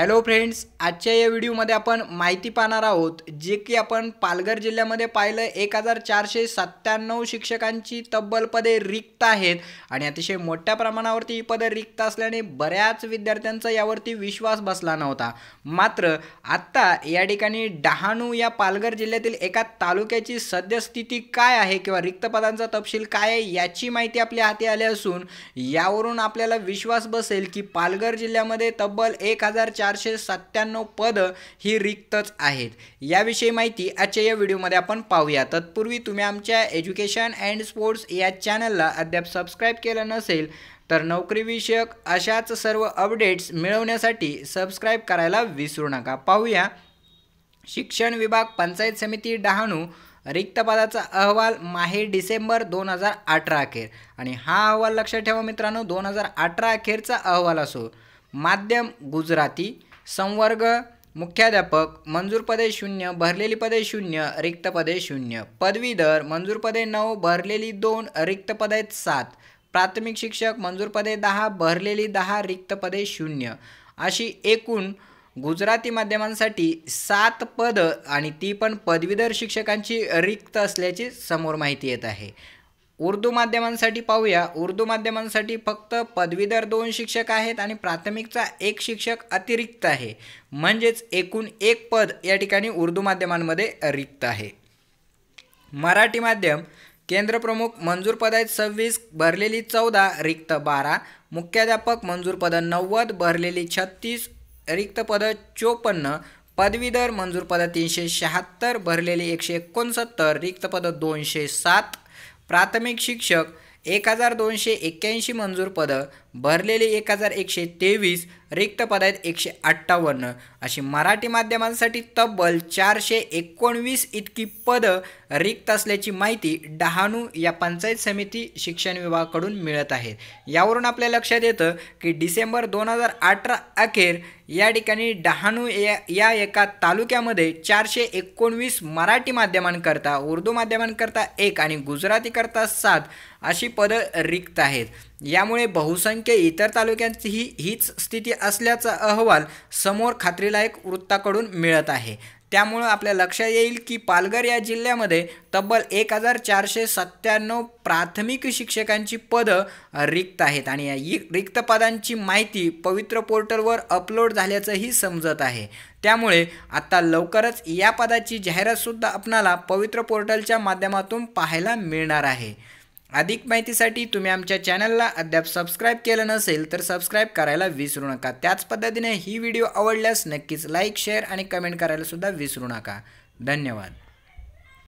Hello friends आजच्या या व्हिडिओमध्ये आपण माहिती पाहणार आहोत जे की आपण पालघर जिल्ह्यामध्ये पाहिलं एक हजार चारशे सत्त्याण्णव शिक्षकांची तब्बल पदे रिक्त आहेत आणि अतिशय मोठ्या प्रमाणावरती ही पदं रिक्त असल्याने बऱ्याच विद्यार्थ्यांचा यावरती विश्वास बसला नव्हता. मात्र आत्ता या ठिकाणी डहाणू या पालघर जिल्ह्यातील एका तालुक्याची सद्यस्थिती काय आहे किंवा रिक्त पदांचा तपशील काय आहे याची माहिती आपल्या हाती आली असून यावरून आपल्याला विश्वास बसेल की पालघर जिल्ह्यामध्ये तब्बल एक हजार चारशे सत्त्याण्णव पदं ही रिक्तच आहेत. याविषयी माहिती आजच्या या व्हिडिओमध्ये आपण पाहूया. तत्पूर्वी तुम्ही आमच्या एज्युकेशन अँड स्पोर्ट्स या चॅनलला अद्याप सबस्क्राईब केलं नसेल तर नोकरीविषयक अशाच सर्व अपडेट्स मिळवण्यासाठी सबस्क्राईब करायला विसरू नका. पाहूया. शिक्षण विभाग पंचायत समिती डहाणू रिक्त पदाचा अहवाल माहे डिसेंबर दोन हजार अठरा अखेर. आणि हा अहवाल लक्षात ठेवा मित्रांनो दोन हजार अठरा अखेरचा अहवाल असो. माध्यम गुजराती. संवर्ग मुख्याध्यापक मंजूर पदे शून्य भरलेली पदे शून्य रिक्त पदे शून्य. पदवीधर मंजूर पदे नऊ भरलेली दोन रिक्त पदे सात. प्राथमिक शिक्षक मंजूर पदे दहा भरलेली दहा रिक्त पदे शून्य. अशी एकूण गुजराती माध्यमांसाठी सात पदं आणि ती पण पदवीधर शिक्षकांची रिक्त असल्याची समोर माहिती येत आहे. उर्दू माध्यमांसाठी पाहूया. उर्दू माध्यमांसाठी फक्त पदवीधर दोन शिक्षक आहेत आणि प्राथमिकचा एक शिक्षक अतिरिक्त आहे. म्हणजेच एकूण एक पद या ठिकाणी उर्दू माध्यमांमध्ये रिक्त आहे. मराठी माध्यम केंद्रप्रमुख मंजूर पद आहेत सव्वीस भरलेली चौदा रिक्त बारा मुख्याध्यापक मंजूर पदं नव्वद भरलेली छत्तीस रिक्त पदं चोपन्न पदवीधर मंजूर पदं तीनशे शहात्तर भरलेली एकशे एकोणसत्तर रिक्त पदं दोनशे सात प्राथमिक शिक्षक एक हजार दोनशे एक्क्याऐंशी मंजूर पदं भरलेले एक हजार एकशे तेवीस रिक्त पद आहेत एकशे अठ्ठावन्न. अशी मराठी माध्यमांसाठी तब्बल चारशे एकोणवीस इतकी पदं रिक्त असल्याची माहिती डहाणू या पंचायत समिती शिक्षण विभागाकडून मिळत आहे. यावरून आपल्या लक्षात येतं की डिसेंबर दोन हजार अठरा अखेर या ठिकाणी डहाणू या या एका तालुक्यामध्ये चारशे एकोणवीस मराठी माध्यमांकरता उर्दू माध्यमांकरता एक आणि गुजरातीकरता सात अशी पदं रिक्त आहेत. यामुळे बहुसंख्य इतर तालुक्यांचीही हीच स्थिती असल्याचा अहवाल समोर खात्रीलायक वृत्ताकडून मिळत आहे. त्यामुळं आपल्या लक्षात येईल की पालघर या जिल्ह्यामध्ये तब्बल एक हजार चारशे सत्त्याण्णव प्राथमिक शिक्षकांची पदं रिक्त आहेत आणि या रिक्त पदांची माहिती पवित्र पोर्टलवर अपलोड झाल्याचंही समजत आहे. त्यामुळे आता लवकरच या पदाची जाहिरातसुद्धा आपणाला पवित्र पोर्टलच्या माध्यमातून पाहायला मिळणार आहे. अधिक माहितीसाठी तुम्ही आमच्या चॅनलला अद्याप सबस्क्राईब केलं नसेल तर सबस्क्राईब करायला विसरू नका. त्याच पद्धतीने ही व्हिडिओ आवडल्यास नक्कीच लाईक शेअर आणि कमेंट करायला सुद्धा विसरू नका. धन्यवाद.